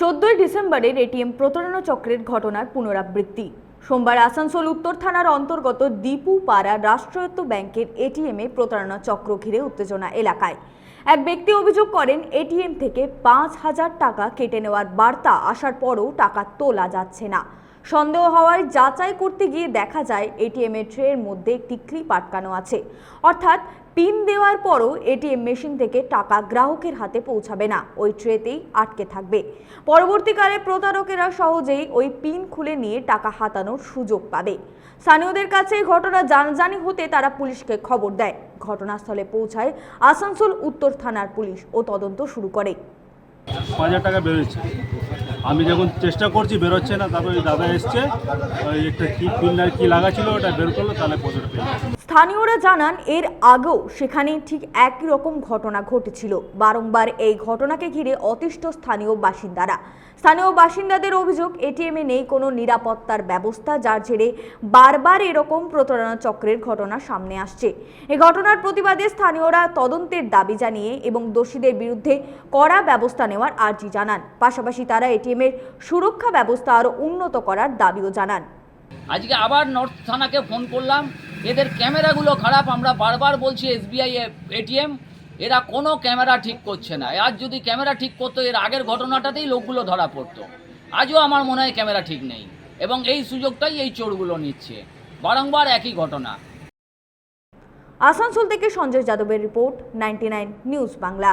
চোদ্দই ডিসেম্বরের এটিএম প্রতারণা চক্রের ঘটনার পুনরাবৃত্তি। সোমবার আসানসোল উত্তর থানার অন্তর্গত দীপু পাড়া রাষ্ট্রায়ত্ত ব্যাংকের এটিএমে প্রতারণা চক্র ঘিরে উত্তেজনা এলাকায়। এক ব্যক্তি অভিযোগ করেন, এটিএম থেকে পাঁচ হাজার টাকা কেটে নেওয়ার বার্তা আসার পরও টাকা তোলা যাচ্ছে না। সন্দেহ হওয়ায় যাচাই করতে গিয়ে দেখা যায় এটিএম এর ট্রের মধ্যে একটি ক্লিপ আটকানো আছে। অর্থাৎ পিন দেওয়ার পরও এটিএম মেশিন থেকে টাকা গ্রাহকের হাতে পৌঁছাবে না। ওই ট্রেতেই আটকে থাকবে। পরবর্তীকালে প্রতারকেরা সহজেই ওই পিন খুলে নিয়ে টাকা হাতানোর সুযোগ পাবে। স্থানীয়দের কাছে ঘটনা জানাজানি হতে তারা পুলিশকে খবর দেয়। ঘটনাস্থলে পৌঁছায় আসানসোল উত্তর থানার পুলিশ ও তদন্ত শুরু করে। পাঁচ হাজার টাকা বেরোচ্ছে আমি যখন চেষ্টা করছি, বেরোচ্ছে না, তারপর দাদা এসছে, ওই একটা কি পিল্লার কি লাগা ছিল, ওটা বের করল, তাহলে পয়সাটা পেয়ে স্থানীয়রা জানান, এর আগেও সেখানে ঠিক একই রকম ঘটনা ঘটেছিল। বারংবার এই ঘটনাকে ঘিরে অতিষ্ঠ স্থানীয় বাসিন্দারা। স্থানীয় বাসিন্দাদের অভিযোগ, এটিএমে নেই কোনো নিরাপত্তার ব্যবস্থা, যার জেরে বারবার এরকম প্রতারণা চক্রের ঘটনা সামনে আসছে। এ ঘটনার প্রতিবাদে স্থানীয়রা তদন্তের দাবি জানিয়ে এবং দোষীদের বিরুদ্ধে কড়া ব্যবস্থা নেওয়ার আর্জি জানান। পাশাপাশি তারা এটিএমের সুরক্ষা ব্যবস্থা আরও উন্নত করার দাবিও জানান। আজকে আবার নর্থ থানাকে ফোন করলাম। এদের ক্যামেরাগুলো খারাপ আমরা বারবার বলছি এসবিআই এটিএম এরা কোনো ক্যামেরা ঠিক করছে না। আজ যদি ক্যামেরা ঠিক করতো এর আগের ঘটনাটাতেই লোকগুলো ধরা পড়তো। আজও আমার মনে হয় ক্যামেরা ঠিক নেই এবং এই সুযোগটাই এই চোরগুলো নিচ্ছে। বারংবার একই ঘটনা। আসানসোল থেকে সঞ্জয় যাদবের রিপোর্ট নাইনটি নিউজ বাংলা।